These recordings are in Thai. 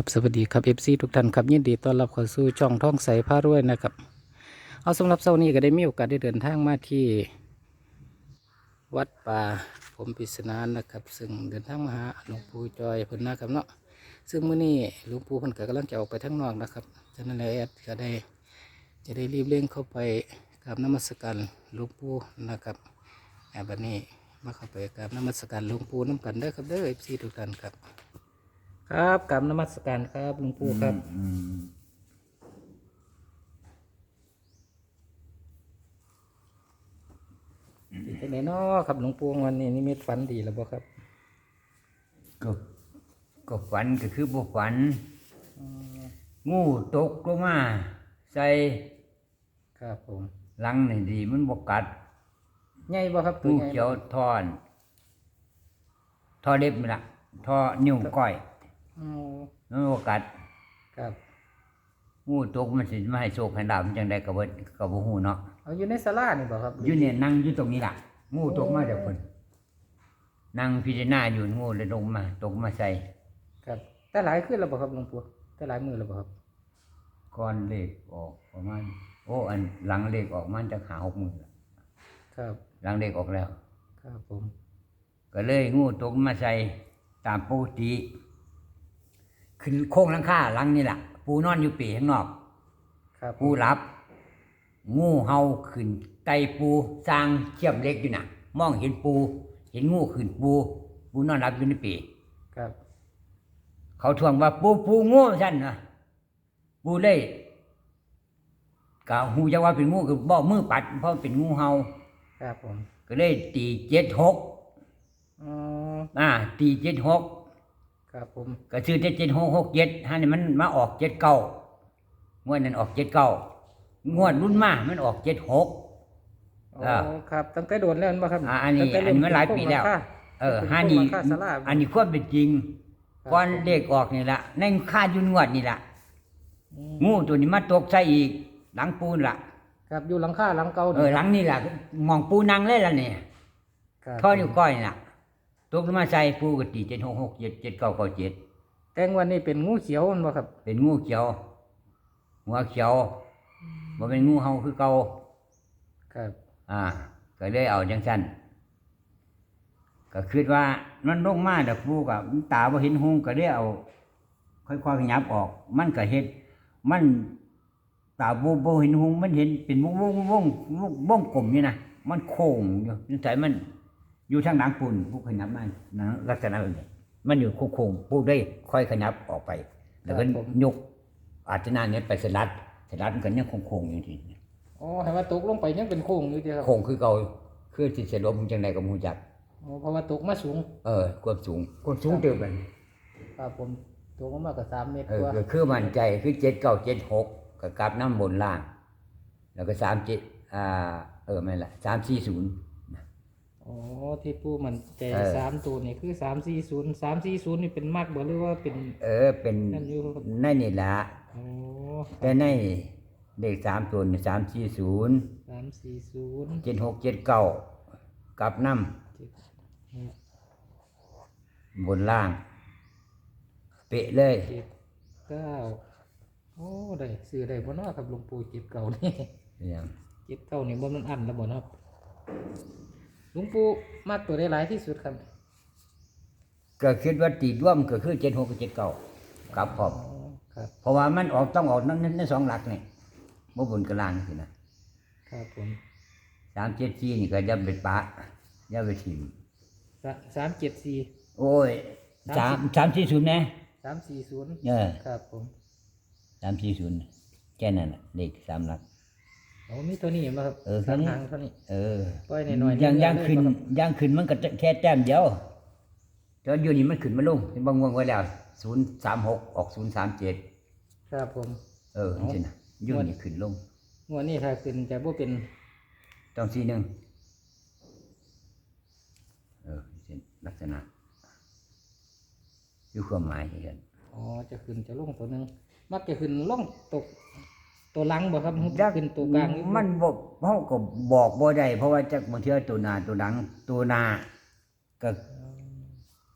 กับสวัสดีครับเอฟซีทุกท่านครับยินดีต้อนรับเข้าสู่ช่องท่องใสพารวยนะครับ เอาสำหรับเช้านี้ก็ได้มีโอกาสได้เดินทางมาที่ วัดป่าผมปิศนานะครับ ซึ่งเดินทางมาหาหลวงปู่จอยเพิ่นนะครับเนาะซึ่งมื้อนี้หลวงปู่เพิ่นก็กำลังจะออกไปทางนอกนะครับฉะนั้นแล้วแอดก็ได้จะได้รีบเร่งเข้าไปกราบนมัสการหลวงปู่นะครับแอบบนี้มาเข้าไปกราบนมัสการหลวงปู่น้ำกันเด้ครับเด้อเอฟซีทุกท่านครับ ครับกราบนมัสการครับหลวงปู่ครับอืมเป็นไงเนาะครับหลวงปู่วันนี้นิมิตฝันดีแล้วบ่ครับ ก็ก็ฝันก็คือบ่ฝัน งูตกลงมาใส่ครับผมหลังนี่ดีมันบ่กัดใหญ่บ่ครับตัวงูใหญ่เขียวทอน ทอเล็บนี่ล่ะทอนิ้วก้อย อ๋อมันบ่กัดครับ งูตกมันสิมาให้โชคให้ลาบมันจังได๋ก็บ่ก็บ่ฮู้เนาะเอาอยู่ในศาลานี่บ่ครับอยู่เนี่ยนั่งอยู่ตรงนี้ล่ะ งูตกมาจากเพิ่นนั่งพิจารณาอยู่งูเลยลงมา ตกมาใส่ครับ แต่หลายขึ้นแล้วบ่ครับหลวงปู่แต่หลายมือแล้วบ่ครับก้อนเลขออกประมาณโอ้อันหลังเลขออกมันจะหาหกหมื่นละครับ หลังเลขออกแล้ว ครับผม ก็เลยงูตกมาใส่ตามปกติ ขึ้นโค้งหลังคาหลังนี่แหละปูนอนอยู่ปีข้างนอก ครับปูหลับ งูเห่าขึ้นไตปูสร้างเชื่อมเหล็กอยู่น่ะ มองเห็นปู เห็นงูขึ้นปู ปูนอนหลับอยู่ในปีครับ เขาทวงว่าปูปูงูสั่นนะปูเลยกะหูจะว่าเป็นงูคือบ่มือปัด เพราะเป็นงูเห่าครับผม ก็เลยตีเจ็ดหกอ๋ออ่าตีเจ็ดหก ครับผม ก็ซื้อเจ็ดเจ็ดหกหกเจ็ดฮันนี่มันมาออกเจ็ดเก้างวดนั้นออกเจ็ดเก้างวดรุ่นมามันออกเจ็ดหกอ๋ออ่าครับ ตั้งแต่โดนแล้วแม่นบ่ครับอ่าอันนี้ตั้งแต่อันนี้มันหลายปีแล้วโค้งราคาเออเป็นฮันนี่โค้งราคาศาลาอันนี้ควบเป็นจริงครับก่อนเลขออกนี่ละในค่ายุนงวดนี่ละอืมงูตัวนี้มาตกใส่อีก หลังปูนละครับอยู่หลังคาหลังเก่าเออหลังนี่ละมองปูนังเลยละเนี่ยครับท่อนิ้วก้อยนี่ละ ตกลงมาใส่ปูกตีเจ็ดหกหกเจ็ดเจ็ดเก้าเก้าเจ็ดแต่งวันนี้เป็นงูเขียวแม่นบ่ครับ เป็นงูเขียว หัวเขียวบ่เป็นงูเห่าคือเก่าครับ อ่า ก็เลยเอาจังซั่นก็คิดว่ามันลงมาดอกปูกับตาบ่เห็นหงก็เลยเอา ค่อยๆขยับออก มันก็เฮ็ดมันตาบ่บ่เห็นหงมันเห็นเป็นวงวงวงวงวงกลมอยู่นะมันโค้งอยู่นิสัยมัน อยู่ทางหลังปูนปูขยับมานะลักษณะแบบนี้มันอยู่โค้งๆปูได้ค่อยขยับออกไป แล้วก็ยกอาจจะนาเนี่ยไปสลัดสลัดมันก็ยังโค้งๆอยู่ทีอ๋อให้ว่าตกลงไปยังเป็นโค้งอยู่เดียวครับโค้งคือเก่าคือสิเสลบจังไดก็บ่รู้จัก อ๋อเพราะว่าตกมาสูง เออความสูงความสูงเติบกันครับผมตกมาก็สามเมตรเอกอว่า ก็คือมั่นใจคือเจ็ดเก้าเจ็ดหกก็กลับน้ำบนล่าง แล้วก็สามเจ็ดอ่าเออไม่นละสามสี่ศูนย์ อ๋อที่ปูมันใจเออ สามตัวนี่คือสามสี่ศูนย์สามสี่ศูนย์นี่เป็นมากบ่หรือว่าเป็นเออเป็นนั่นอยู่ครับในนี่ละอ๋อแต่ในเลขสามตัวนี่สามสี่ศูนย์สามสี่ศูนย์เจ็ดหกเจ็ดเก้ากลับน้เจ็ดหกำบนล่าง เป๊ะเลย เจ็ดเก้าโอ้ได้ซื้อได้บ่เนาะครับหลวงปู่เจ็ดเก้านี่ อย่างเจ็ดเก้านี่บ่มันอันแล้วบ่เนาะครับ หลวงปู่มากตัวได้หลายที่สุดครับ ก็คิดว่าตีร่วมก็คือเจ็ดหกกับเจ็ดเก้ากลับพร้อมอ๋อครับ เพราะว่ามันออกต้องออกนั่นในสองหลักนี่บ่บนกลางสินะครับผมสามเจ็ดสี่นี่ก็จะเป็นปะอย่าไปถิ่มสาสามเจ็ดสี่โอ้ยสามสามสี่ศูนย์นะสามสี่ศูนย์เออครับผมสามสี่ศูนย์แค่นั้นน่ะเลขสามหลัก โอ้มีตัวนี้มาครับเออสามเท่านี้หางเท่านี้เออปล่อยหน่อยๆย่างเรื่อยๆย่างขึ้นเลยบ่ครับย่างขึ้นมันก็แค่แต้มเดียวแตอนอยู่นี่มันขึ้นมาลงเป็นบางวงไว้แล้วศูนย์สามหกออกศูนย์สามเจ็ดครับผม เออจริงๆนะอยุ่นี่ขึ้นลงงวดนี้ถ้าขึ้นจะบ่เป็นต้องสี่หนึ่งเออจริงๆลักษณะอยู่ความหมายเห็นอ๋อจะขึ้นจะลงตัวหนึงมักจะขึ้นลงตก ตัวหลังบ่ครับจักขึ้นตัวกลางนี่มันบอกเขาก็บอกบ่ได้เพราะว่าจักบางเทื่อตัวหนาตัวหลังตัวหนาก็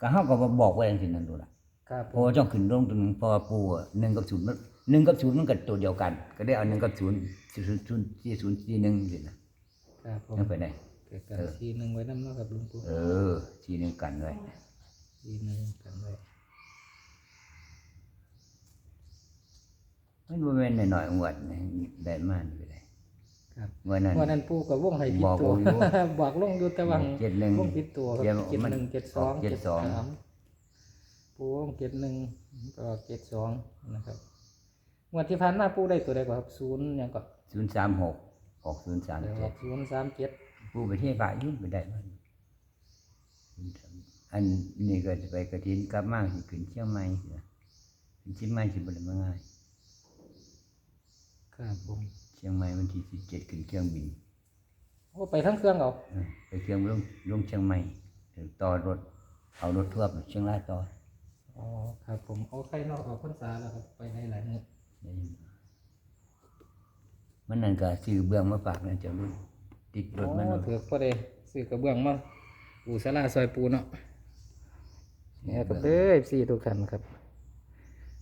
ก็เขาก็บ่บอกไว้อย่างที่นั่นดูละคครับผโอ้มต้องขึ้นลงตัวหนึงเพอปูอะหนึ่งกับศูนย์มันหนึ่งกับศูนย์มันก็ตัวเดียวกัน ก็ได้เอาหนึ่งกับศูนย์ศูนย์ศูนย์สี่ศูนย์สี่หนึ่งสินะครับผมยังไปได้เกิดการทีหนึ่งไว้น้ำเนาะครับหลุงปู่เออสี่หนึ่งกันไว้ทีหนึ่งกันไว้ มันบ่แม่นหน่อยๆงวดนี่ได้มากไปเลยครับงวดนั้น วันนั้นปู่กับวงให้ผิดบอกตัวอยู่ บอกลงอยู่แต่ว่าเจ็ดหนึ่ง วงผิดตัวครับเดี๋ยวเจ็ดมันหนึ่งเจ็ดสองเจ็ดสองามปู่วงเจ็ดหนึ่งก็เจ็ดสองนะครับงวันที่ผ่านมาปู่ได้ตัวใดกว่าครับศูนย์ยังก็ศูนย์สามหกออกศูนย์สามเดี๋ยวเจ็ดศูนย์สามเจ็ดปูไปเที่ยวป่ายุ่งไปได้มันอันนี้ก็จะไปกระถินกลับมาสิขึ้นเชียงใหม่สินะขึ้นเชียงใหม่สิบ่ได้มาง่าย ครับผมเชียงใหม่วันที่สิบเจ็ดขึ้นเครื่องบินโอ้ไปทั้งเครื่องเอาเออไปเครื่องลงลงเชียงใหม่เดี๋ยวต่อรถเอารถทั่วไปเชียงรายต่ออ๋อครับผมเอาใครนอกออกพรรษาแล้วครับไปในหลายเมืองได้ยินบ่มันนั่นก็ซื้อเบื้องมาฝากนั่นเจ้ารุ่นติดรถมันโอ้ถือก็ได้ซื้อกระเบื้องมาปูสลาซอยปูเนาะเนี่ยครับเด้อสี่ทุกท่านครับ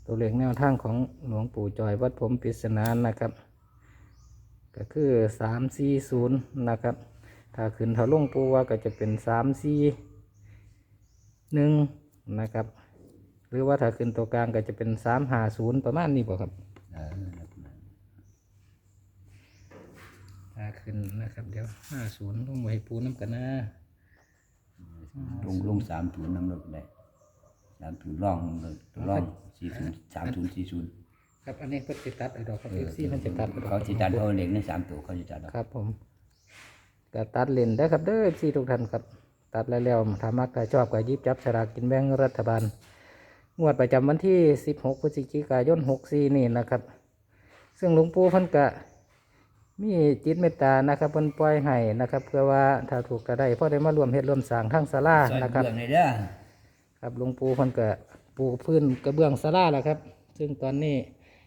ตัวเลขแนวทางของหลวงปู่จอยวัดผมปริศนานนะครับ ก็คือสามสี่ศูนย์นะครับ ถ้าขึ้นถ้าลงปูว่าก็จะเป็นสามสี่หนึ่งนะครับ หรือว่าถ้าขึ้นตัวกลางก็จะเป็นสามห้าศูนย์ประมาณนี้บ่ครับเอครับถ้าขึ้นนะครับ เดี๋ยวห้าศูนย์ลงไว้ปูน้ำกันนะลงลงสามศูนย์นำรถได้ สามศูนย์ร่องเลยร่องสี่ศูนย์สามศูนย์สี่ศูนย์ครับอันนี้ก็ติดตัดไอ้ดอกครับเอฟซีมันจะตัดไอ้ดอก เขาจิตัดเอาเหล็กในสามตัวเขาจิตัดเอาครับผมก็ตัดเลนได้ครับเด้อเอฟซีทุกท่านครับ ตัดแล้วแล้วถ้ามักถ้าชอบก็หยิบจับฉลากกินแบ่งรัฐบาล งวดประจำวันที่ 16พฤศจิกายน 64 นี่นะครับ ซึ่งหลวงปู่เพันกะมีจิตเมตตานะครับเพิ่นปล่อยให้นะครับ เพื่อว่าถ้าถูกก็ได้เพราะได้มารวมเฮ็ดร่วมสร้างทั้งศาลาซอยนะครับ เบื้องเลยเด้อ ครับหลวงปู่เพิ่นก็ปูพื้นกระเบื้องศาลาแล้วครับ ซึ่งตอนนี้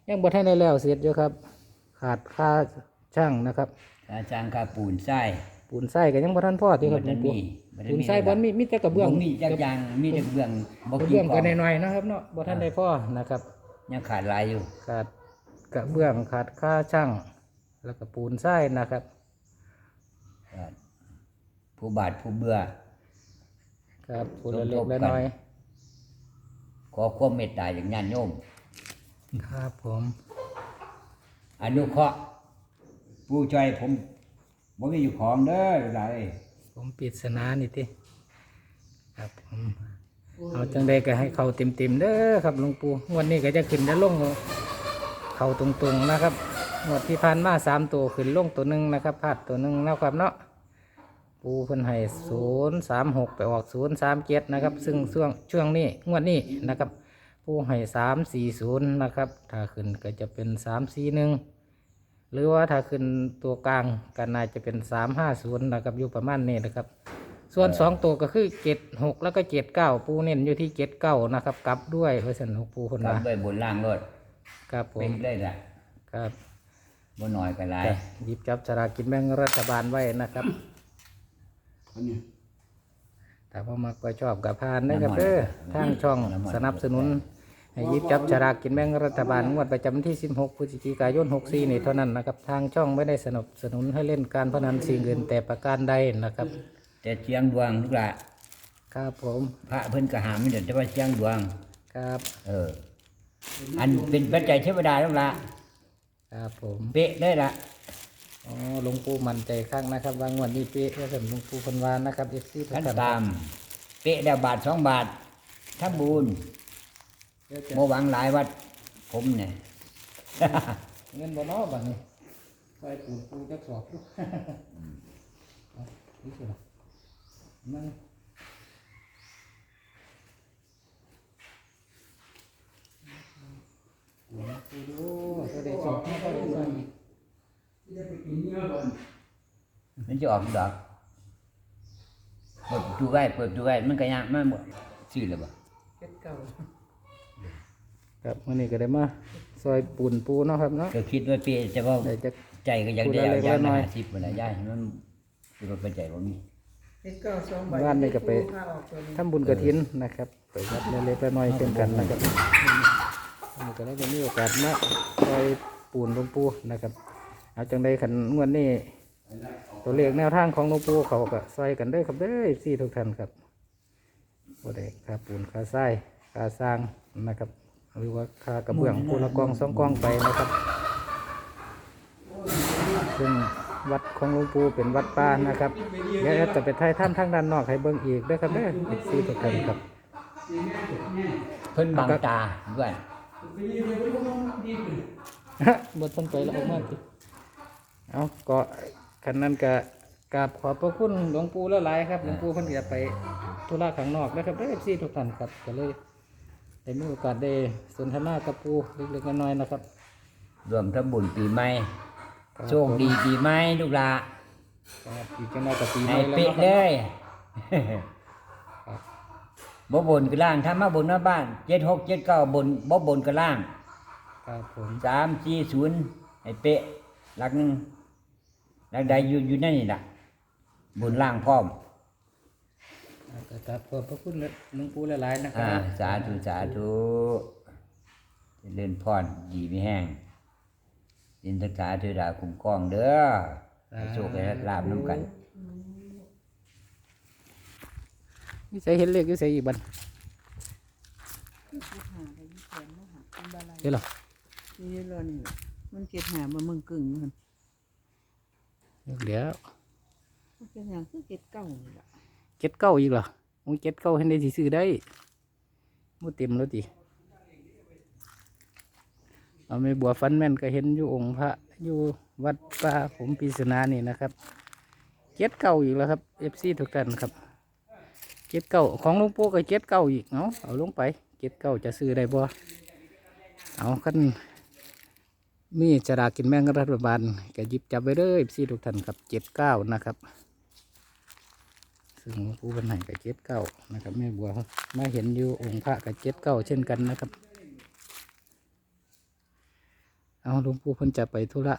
ยังบ่ทันได้แล้วเสร็จอยู่ครับ ขาดค่าช่างนะครับอาจารย์คาปูนไส้ปูนไส้ก็ยังบ่ทันพอที่ครับหลวงปู่บ่ได้มีปูนไส้บ่มีมีแต่กระเบื้องบ่มีจักอยางมีแต่เบื้องบ่กระกี่เบื้องกก็องน้อยๆนะครับเนาะบ่ทันได้พอนะครับยังขาดหลายอยู่ขาดกระเบื้องขาดค่าช่าง แล้วก็ปูนไส้นะครับครับผู้บาดผู้เบื่อ ครับปูนเล็กสมทบกันๆน้อย ขอความเมตตาอย่างญาติโยมๆครับผมอนุเคราะห์ผู้ช่วยผมบ่มีอยู่ของเด้อหลายผมปริศนานี่ติครับผมเอาจังใดก็ให้เขาเต็มๆเด้อครับหลวงปู่งวันนี้ก็จะขึ้นจะลงเขาตรงๆนะครับงวดที่ผ่านมาสามตัวขึ้นลงตัวหนึ่งนะครับพลาดตัวหนึ่งนะครับเนาะ ปูเพิ่นให้ศูนย์สามหกไปออกศูนย์สามเจ็ดนะครับ ซึ่งช่วงช่วงนี้งวดนี้นะครับ ปูให้สามสี่ศูนย์นะครับ ถ้าขึ้นก็จะเป็นสามสี่หนึ่งหรือว่าถ้าขึ้นตัวกลางก็น่าจะเป็นสามห้าศูนย์นะครับอยู่ประมาณนี้นะครับ ส่วนสองตัวก็คือเจ็ดหกแล้วก็เจ็ดเก้าปูเน้นอยู่ที่เจ็ดเก้านะครับกลับด้วยเพื่อสันหกปูคนกลับมาด้วยบนล่างรถครับผเป็มนเลยล่ะครับบ่น้อยก็หลายก็หยิบจับสลากกินแบ่งรัฐบาลไว้นะครับ แต่พอมาก็ชอบกับพานนะครับเด้อทางช่องสนับสนุนให้หยิบจับฉลากกินแบ่งรัฐบาลงวดประจำวันที่ 16 พฤศจิกายน 64 นี่เท่านั้นนะครับ ทางช่องไม่ได้สนับสนุนให้เล่นการพนันสิ่งอื่นแต่ประการใดนะครับ แต่เชียงดวงลูกหละครับผม พระเพิ่นก็หามเดี๋ยวจะว่าเชียงดวง ครับ เออ อันเป็นปัจจัยเทวดาลูกหละครับผม เป๊ะได้ละ อ๋อหลวงปู่มั่นใจข้างนะครับว่างวดนี้เป๊ะแล้วสำหลวงปู่พันวานนะครับเอฟซีทุกขั้นท่านตาม เป๊ะได้บาทสองบาทถ้าบุญเดี๋ยวจะโมหวังหลายวัด ผมเนี่ยเงินบ่เนาะบัดนี้ไปปูนปูจักสอบดูเอานี่สิล่ะนั่งปูนปูดูก็ได้สอบไม่ค่อ ยได้สอบมันจะออกดอกเปิดประตูไว้เปิดประตูไว้มันก็ยากมันบ่ชื่อเลยบ่เจ็ดเก้าครับวันนี้ก็ได้มาซอยปูนปูเนาะครับเนาะก็คิดว่าเป๊ะจะว่าได้จะ ใจก็อยากได้พูดอะไรเอาย่างหน่ละอยห้าสิบเวลาย่ายมันคือว่าเป็นใจบ่มีเอ็ดเก้าสองใบบ้านนี่ก็ไป ผ้าออกตัวนี้ ทำบุญกระถินนะครับไปวัดเล็กๆน้อยๆเช่นกันนะครับอันนี้ก็ได้จะมีโอกาสมาคอยปูนหลวงปู่นะครับ เอาจังใดขันงวดนี้ ตัวเลขแนวทางของหลวงปู่เขาก็ใส่กันเด้อครับเด้อสี่ทุกท่านครับบ่ได้ค่าปูนค่าทรายค่าสร้างนะครับหรือว่าค่ากระเบื้องปูละกองสองกองไปนะครับ ซึ่งวัดของหลวงปู่เป็นวัดป่านะครับเดี๋ยวแอดจะไปถ่ายถ้ำทางด้านนอกให้เบิ่งอีกเด้อครับเด้อสี่ทุกท่านครับ เพิ่นบังตาด้วย บทสนใจแล้วออกมาสิ เอาก็คันนั้นก็กราบขอบพระคุณหลวงปู่ละหลายครับหลวงปู่เพิ่นจะไปธุระข้างนอกนะครับได้ซี่ทุกท่านครับก็เลยได้มีโอกาสได้สนทนากับปู่เล็กๆน้อยๆนะครับ รวมทั้งบุญปีใหม่ครับโชคดีปีใหม่ลูกหลาครับอีกจังหน่อยก็ปีใหให้ม่แล้วเป๊ะเนาะเลครับยบ่บนก็ล่างถ้ามาบนหน้าบ้านเจ็ดหกเจ็ดเก้าบนบ่บนก็ล่างครับผมสามสี่ศูนย์ให้เป๊ะหลักหนึ่ง หลักใดอยู่อยู่นั่นนี่ล่ะบนล่างพร้อมอ่าก็กราบขอบพระคุณหลวงปู่ละหลายนะครัอ่า บสาธุ สาธุเจริญพรดีไม่แห้งดินทกาเทวดาคุ้มครองเด้อให้โชคให้ลาบน้ำกัน นี่ใส่เห็นเลขอยู่ใส่อีกบันเดี๋ยวเหรอ นี่รอนี่ล่ะมันเก็บหามาเมืองกึ่งมัน เดี๋ยวมันเป็นอย่างคือเก็บเก่านี่ล่ะเจ็ดเก้าอีกเหรอมึงเจ็ดเก้าให้ได้สิซื้อได้มูเต็มแล้วติเอาไม่บัวฟันแม่นก็เห็นอยู่องค์พระอยู่วัดป่าผมปริศนานี่นะครับเจ็ดเก้าอีกแล้วครับเอฟซีทุกท่านครับเจ็ดเก้าของหลวงปู่ก็เจ็ดเก้าอีกเอาเอาลงไปเจ็ดเก้าจะซื้อได้บ่เอาคัน มีจรากินแมงรัฐบาลก็ยิบจับไว้เลยเอฟซีทุกท่านครับเจ็ดเก้านะครับ ซึ่งหลวงปู่เป็นไหนกับเจ็ดเก้านะครับแม่บัวมาเห็นอยู่องค์พระกับเจ็ดเก้าเช่นกันนะครับ เอาหลวงปู่พิ่นจะไปธุระ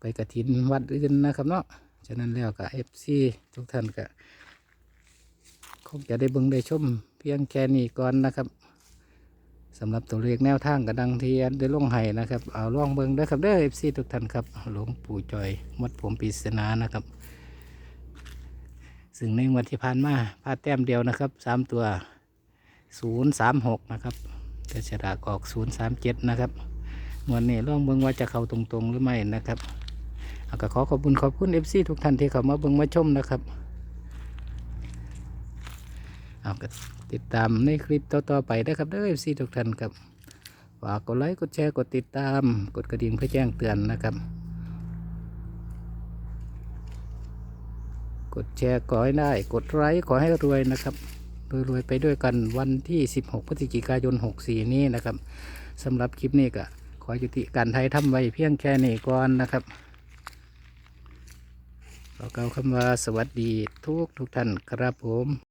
ไปกระถินวัดอื่นนะครับเนาะฉะนั้นแล้วกับเอฟซีทุกท่านก็คงจะได้เบิ่งได้ชมเพียงแค่นี้ก่อนนะครับ สำหรับตัวเลขแนวทางกระดังเทียนได้ลงไห้นะครับ เอาล่องเบิงด้อครับเด้อเอฟซีทุกท่านครับหลวงปู่จอยวัดผมปริศนานะครับ ซึ่งในงวดที่ผ่านมาพลาดแต้มเดียวนะครับสามตัวศูนย์สามหกนะครับแต่ฉลากออกศูนย์สามเจ็ดนะครับวดนี้ลองเบิงว่าจะเข้าตรงๆหรือไม่นะครับเอาก็ขอขอบคุณขอบคุณเอฟซีทุกท่านที่เข้ามาเบิงมาชมนะครับเอาก็ ติดตามในคลิปต่อๆไปนะครับเด้อเอฟซีทุกท่านครับฝากกดไลค์กดแชร์กดติดตาม กดกระดิ่งเพื่อแจ้งเตือนนะครับ กดแชร์ขอให้ได้ กดไลค์ขอให้รวยนะครับรวยๆไปด้วยกันวันที่ 16 พฤศจิกายน 64 นี้นะครับสำหรับคลิปนี้ก็ขอยุติการไทยทำไว้เพียงแค่นี้ก่อนนะครับขอกล่าคำว่าสวัสดีทุกทุกท่านครับผม